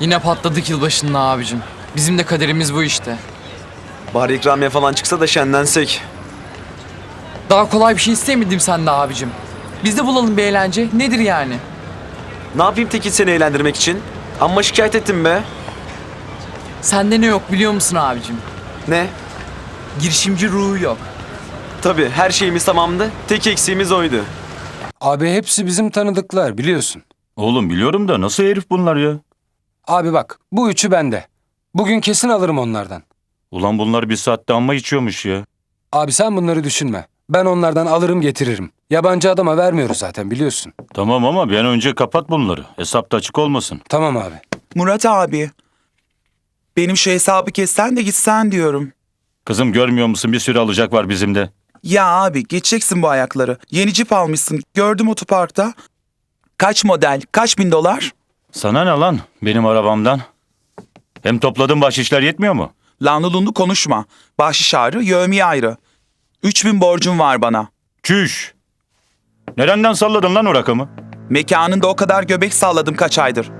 Yine patladık yılbaşında abicim. Bizim de kaderimiz bu işte. Bari ikramiye falan çıksa da şenlensek. Daha kolay bir şey istemedim senden abicim. Biz de bulalım bir eğlence. Nedir yani? Ne yapayım Tekin seni eğlendirmek için? Amma şikayet ettim be. Sende ne yok biliyor musun abicim? Ne? Girişimci ruhu yok. Tabii her şeyimiz tamamdı. Tek eksiğimiz oydu. Abi hepsi bizim tanıdıklar biliyorsun. Oğlum biliyorum da nasıl herif bunlar ya? Abi bak bu üçü bende. Bugün kesin alırım onlardan. Ulan bunlar bir saatte amma içiyormuş ya. Abi sen bunları düşünme. Ben onlardan alırım getiririm. Yabancı adama vermiyoruz zaten biliyorsun. Tamam ama bir an önce kapat bunları. Hesapta açık olmasın. Tamam abi. Murat abi. Benim şu hesabı kessen de gitsen diyorum. Kızım görmüyor musun bir sürü alacak var bizim de. Ya abi geçeceksin bu ayakları. Yeni cip almışsın. Gördüm otoparkta. Kaç model? Kaç bin dolar? Sana ne lan benim arabamdan? Hem topladığın bahşişler yetmiyor mu? Lanlı lunlu konuşma. Bahşiş ayrı, yövmiye ayrı. Üç bin borcum var bana. Çüş. Nereden salladın lan o rakamı? Mekanında o kadar göbek salladım kaç aydır.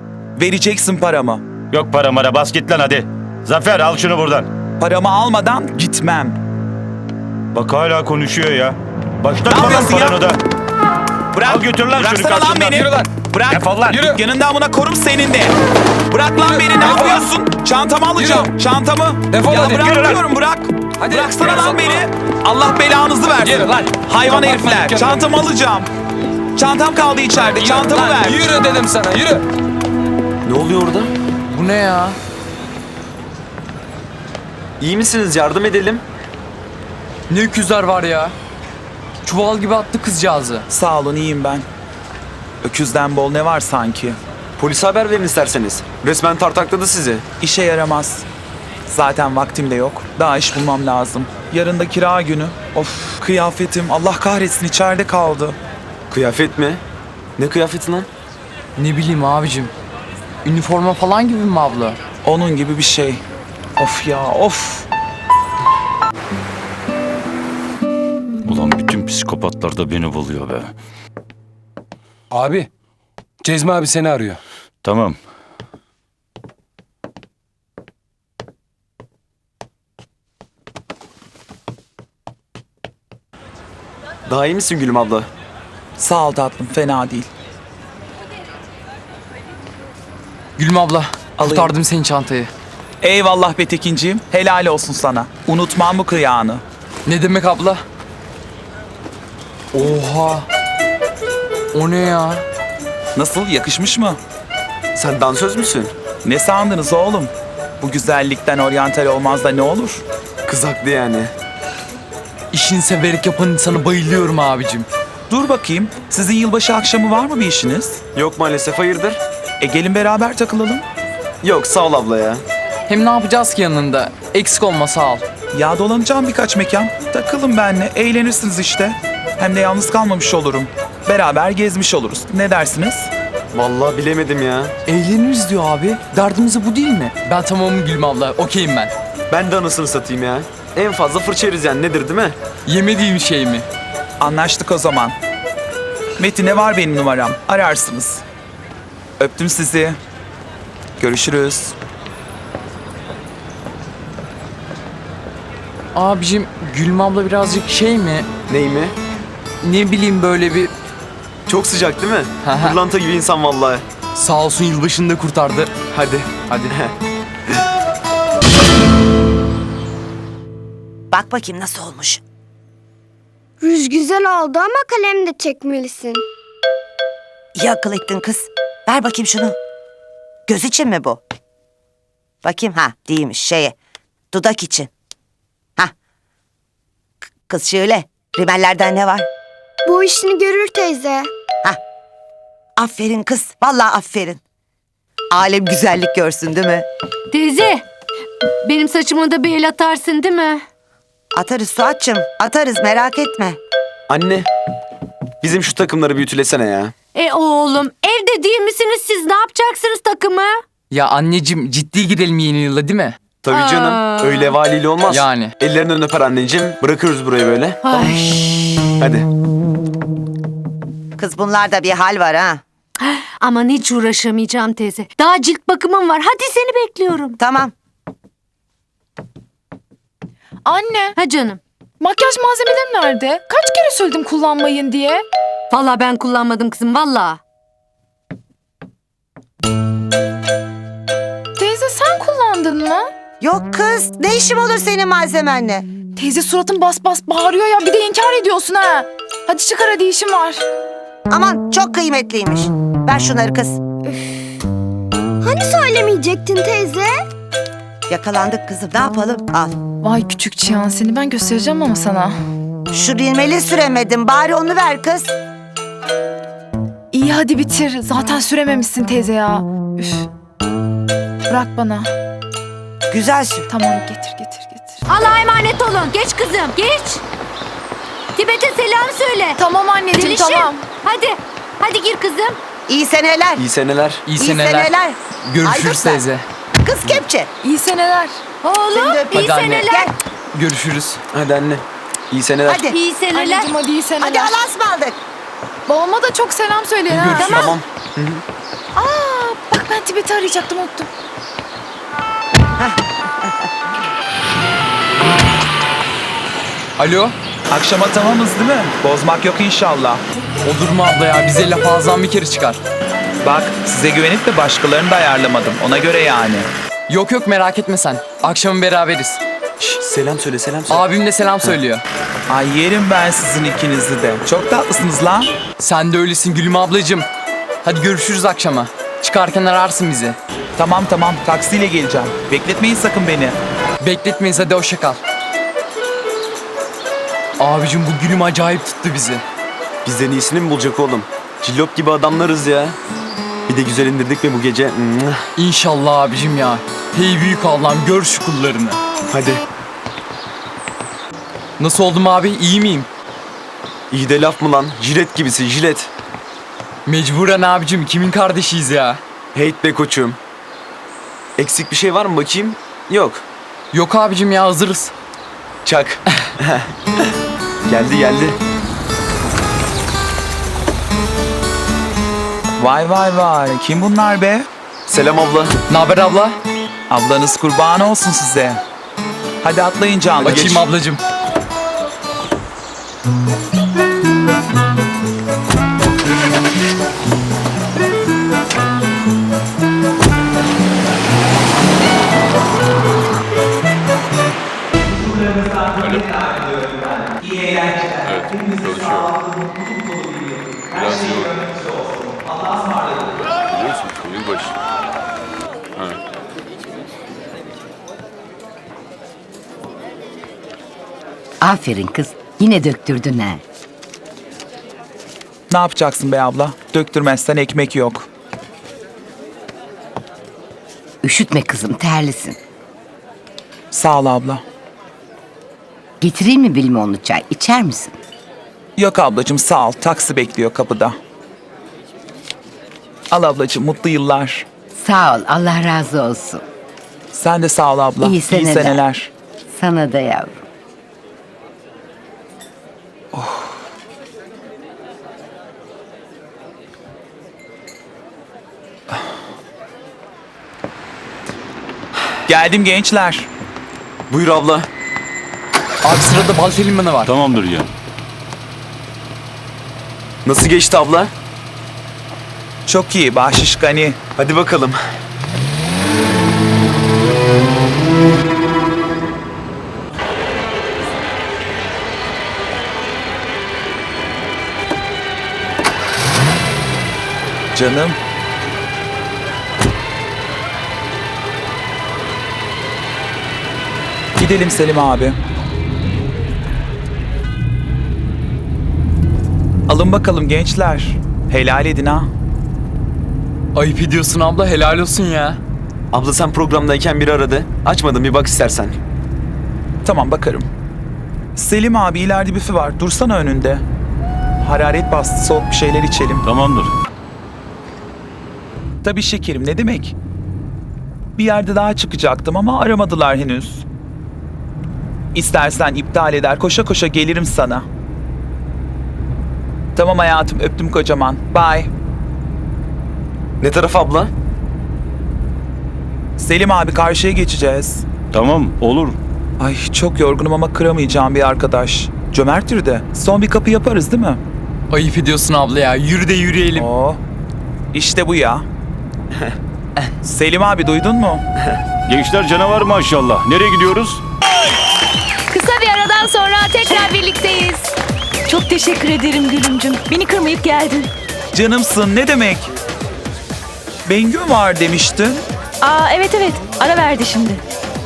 Vereceksin paramı. Yok para mara bas git lan hadi. Zafer al şunu buradan. Paramı almadan gitmem. Bak hala konuşuyor ya. Başlatma lan yapıyorsun ya? paranı da. Bırak. Al götür lan şunu Bıraksana lan karşımdan. beni. Yürü lan. Bırak. Defol lan. Yürü. Yanında amına korum senin de. Bırak lan beni ne yapıyorsun? Çantamı alacağım. Çantamı. Defol ya hadi. bırak Yürü lan. diyorum bırak. Hadi. Bıraksana Yürü lan beni. Allah belanızı versin. Yürü lan. Hayvan Kapat herifler. dükkanı. Çantamı alacağım. Çantam kaldı içeride. Çantamı Lan, ver. Yürü dedim sana yürü. Ne oluyor orada? Bu ne ya? İyi misiniz? Yardım edelim. Ne öküzler var ya? Çuval gibi attı kızcağızı. Sağ olun iyiyim ben. Öküzden bol ne var sanki? Polise haber verin isterseniz. Resmen tartakladı sizi. İşe yaramaz. Zaten vaktim de yok. Daha iş bulmam lazım. Yarın da kira günü. Of kıyafetim Allah kahretsin içeride kaldı. Kıyafet mi? Ne kıyafeti lan? Ne bileyim abicim. Üniforma falan gibi mi abla? Onun gibi bir şey. Of ya of. Ulan bütün psikopatlar da beni buluyor be. Abi Cezmi abi seni arıyor. Tamam. Daha iyi misin Gülüm abla? Sağ ol tatlım fena değil. Gülüm abla, Alayım. kurtardım senin çantayı. Eyvallah be Tekinciğim. Helal olsun sana. Unutmam bu kıyağını. Ne demek abla? Oha! O ne ya? Nasıl yakışmış mı? Sen dansöz müsün? Ne sandınız oğlum? Bu güzellikten oryantal olmaz da ne olur? Kız haklı yani. İşini severek yapan insana bayılıyorum abicim. Dur bakayım. Sizin yılbaşı akşamı var mı bir işiniz? Yok maalesef hayırdır? E gelin beraber takılalım. Yok sağ ol abla ya. Hem ne yapacağız ki yanında? Eksik olma sağ ol. Ya dolanacağım birkaç mekan. Takılın benle. Eğlenirsiniz işte. Hem de yalnız kalmamış olurum. Beraber gezmiş oluruz. Ne dersiniz? Vallahi bilemedim ya. Eğleniriz diyor abi. Derdimiz bu değil mi? Ben tamamım Gülüm abla. Okeyim ben. Ben de anasını satayım ya. En fazla fırça yeriz yani nedir değil mi? Yemediğim şey mi? Anlaştık o zaman. Metin'e var benim numaram. Ararsınız. Öptüm sizi. Görüşürüz. Abicim Gülüm abla birazcık şey mi? Ney mi? Ne bileyim böyle bir Çok sıcak değil mi? Pırlanta gibi insan vallahi. sağ olsun yılbaşında kurtardı. Hadi. Hadi. Bak bakayım nasıl olmuş. Rüz güzel oldu ama kalem de çekmelisin. İyi akıl ettin kız. Ver bakayım şunu. Göz için mi bu? Bakayım ha değilmiş şeye. Dudak için. Ha. Kız şöyle. Rimellerden ne var? Bu işini görür teyze. Aferin kız. Vallahi aferin. Alem güzellik görsün değil mi? Teyze, benim saçıma da bir el atarsın değil mi? Atarız Suat'cığım. Atarız merak etme. Anne. Bizim şu takımları bir ütülesene ya. E oğlum, evde değil misiniz siz? Ne yapacaksınız takımı? Ya anneciğim ciddi girelim yeni yıla değil mi? Tabii canım. Aa. Öyle valiyle olmaz. Yani. Ellerinden öper anneciğim. Bırakırız burayı böyle. Ay. Hadi. Kız bunlarda bir hal var ha. Aman hiç uğraşamayacağım teyze. Daha cilt bakımım var. Hadi seni bekliyorum. Tamam. Anne, Ha canım. makyaj malzemelerim nerede? Kaç kere söyledim kullanmayın diye. Vallahi ben kullanmadım kızım vallahi. Teyze sen kullandın mı? Yok kız ne işim olur senin malzemenle? Teyze suratın bas bas bağırıyor ya bir de inkar ediyorsun ha. Hadi çıkar hadi işim var. Aman çok kıymetliymiş. Ver şunları kız. Hani söylemeyecektin teyze? Yakalandık kızım ne yapalım? Al. Vay küçük çıyan seni ben göstereceğim ama sana. Şu rilmeli süremedim bari onu ver kız. İyi hadi bitir. Zaten sürememişsin teyze ya. Üf. Bırak bana. Güzel sür. Tamam getir getir getir. Allah'a emanet olun. Geç kızım geç. Tibet'e selam söyle. Tamam anneciğim Zelişim, tamam. Hadi. Hadi gir kızım. İyi seneler. İyi seneler. İyi İyi seneler. seneler. Görüşürüz teyze. Kız kepçe. İyi seneler. Oğlum öpeyim. iyi Hadi anne. seneler. Gel Görüşürüz. Hadi anne. İyi seneler. hadi. İyi seneler. Anneciğim hadi iyi seneler. Hadi Allah'a ısmarladık. Babama da çok selam söyleyin ha. Görüşürüz. Tamam. Bak ben Tibet'i arayacaktım unuttum. Alo? Akşama tamamız değil mi? Bozmak yok inşallah. Olur mu abla ya? Bize laf ağızdan bir kere çıkar. Bak size güvenip de başkalarını da ayarlamadım. Ona göre yani. Yok yok merak etme sen. Akşam beraberiz. Şş, selam söyle selam söyle. Abim de selam söylüyor. Ay yerim ben sizin ikinizi de. Çok tatlısınız lan. Sen de öylesin Gülüm ablacığım. Hadi görüşürüz akşama. Çıkarken ararsın bizi. Tamam tamam taksiyle geleceğim. Bekletmeyin sakın beni. Bekletmeyiz hadi hoşça kal. Abicim bu gülüm acayip tuttu bizi. Bizden iyisini mi bulacak oğlum? Cillop gibi adamlarız ya. Bir de güzel indirdik mi bu gece? İnşallah abicim ya. Hey büyük Allah'ım gör şu kullarını. Hadi. Nasıl oldum abi iyi miyim? İyi de laf mı lan? Jilet gibisin jilet. Mecburen abicim kimin kardeşiyiz ya? Heyt be koçum. Eksik bir şey var mı bakayım? Yok. Yok abicim ya hazırız. Çak. geldi geldi. Vay vay vay. Kim bunlar be? Selam abla. Naber abla? Ablanız kurban olsun size. Hadi atlayın canlı. Bakayım geç. ablacığım. Aferin kız. Yine döktürdün ha. Ne yapacaksın be abla? Döktürmezsen ekmek yok. Üşütme kızım terlisin. Sağ ol abla. Getireyim mi limonlu çay? İçer misin? Yok ablacığım sağ ol. Taksi bekliyor kapıda. Al ablacığım mutlu yıllar. Sağ ol. Allah razı olsun. Sen de sağ ol abla. İyi seneler. seneler. Sana da yavrum. Geldim gençler. Buyur abla. Abi sırada Balta Limanı var. Tamamdır ya. Nasıl geçti abla? Çok iyi bahşiş gani. Hadi bakalım. Canım. Gidelim Selim abi. Alın bakalım gençler. Helal edin ha. Ayıp ediyorsun abla helal olsun ya. Abla sen programdayken biri aradı. Açmadım bir bak istersen. Tamam bakarım. Selim abi ileride büfe var. Dursana önünde. Hararet bastı soğuk bir şeyler içelim. Tamamdır. Tabii şekerim ne demek? Bir yerde daha çıkacaktım ama aramadılar henüz. İstersen iptal eder koşa koşa gelirim sana. Tamam hayatım öptüm kocaman. Bye. Ne taraf abla? Selim abi karşıya geçeceğiz. Tamam olur. Ay çok yorgunum ama kıramayacağım bir arkadaş. Cömert yürü de. Son bir kapı yaparız değil mi? Ayıp ediyorsun abla ya. Yürü de yürüyelim. Oo. İşte bu ya. Selim abi duydun mu? Gençler canavar maşallah. Nereye gidiyoruz? Aradan sonra tekrar birlikteyiz. Çok teşekkür ederim Gülümcüm. Beni kırmayıp geldin. Canımsın ne demek? Bengü var demiştin. Aa evet evet. Ara verdi şimdi.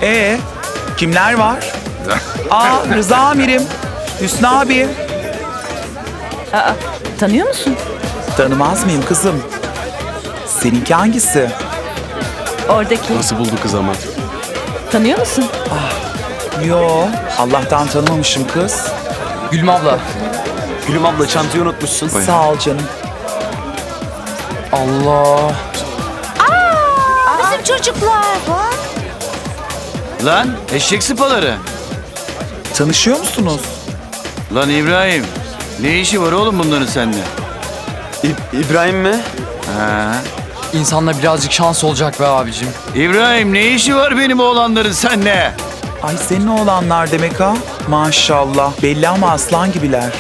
Ee, kimler var? Aa Rıza amirim. Hüsnü abi. Aa tanıyor musun? Tanımaz mıyım kızım? Seninki hangisi? Oradaki. Nasıl buldu kız ama? Tanıyor musun? Yo, Allah'tan tanımamışım kız. Gülüm abla. Gülüm abla çantayı unutmuşsun. Sağ ol canım. Allah. Bizim çocuklar. Lan eşek sıpaları. Tanışıyor musunuz? Lan İbrahim. Ne işi var oğlum bunların seninle? İ- İbrahim mi? Ha. İnsanda birazcık şans olacak be abicim. İbrahim ne işi var benim oğlanların seninle? Ay senin oğlanlar demek ha? Maşallah. Belli ama aslan gibiler.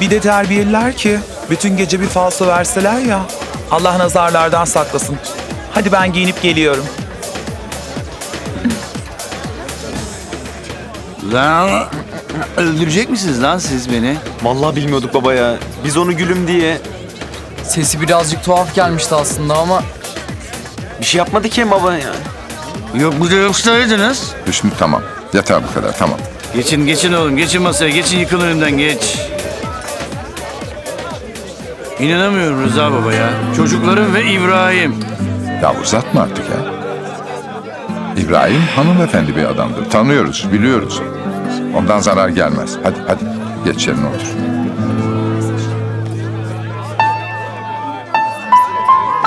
Bir de terbiyeliler ki. Bütün gece bir falso verseler ya. Allah nazarlardan saklasın. Hadi ben giyinip geliyorum. Lan öldürecek misiniz lan siz beni? Vallahi bilmiyorduk baba ya. Biz onu gülüm diye Sesi birazcık tuhaf gelmişti aslında ama bir şey yapmadı ki baba ya. Yok bu da yoksaydınız. Hüsnü tamam. Yeter bu kadar tamam. Geçin geçin oğlum geçin masaya geçin yıkın önümden geç. İnanamıyorum Rıza baba ya. Çocuklarım ve İbrahim. Ya uzatma artık ya. İbrahim hanımefendi bir adamdır. Tanıyoruz, biliyoruz. Ondan zarar gelmez. Hadi hadi geç yerine otur.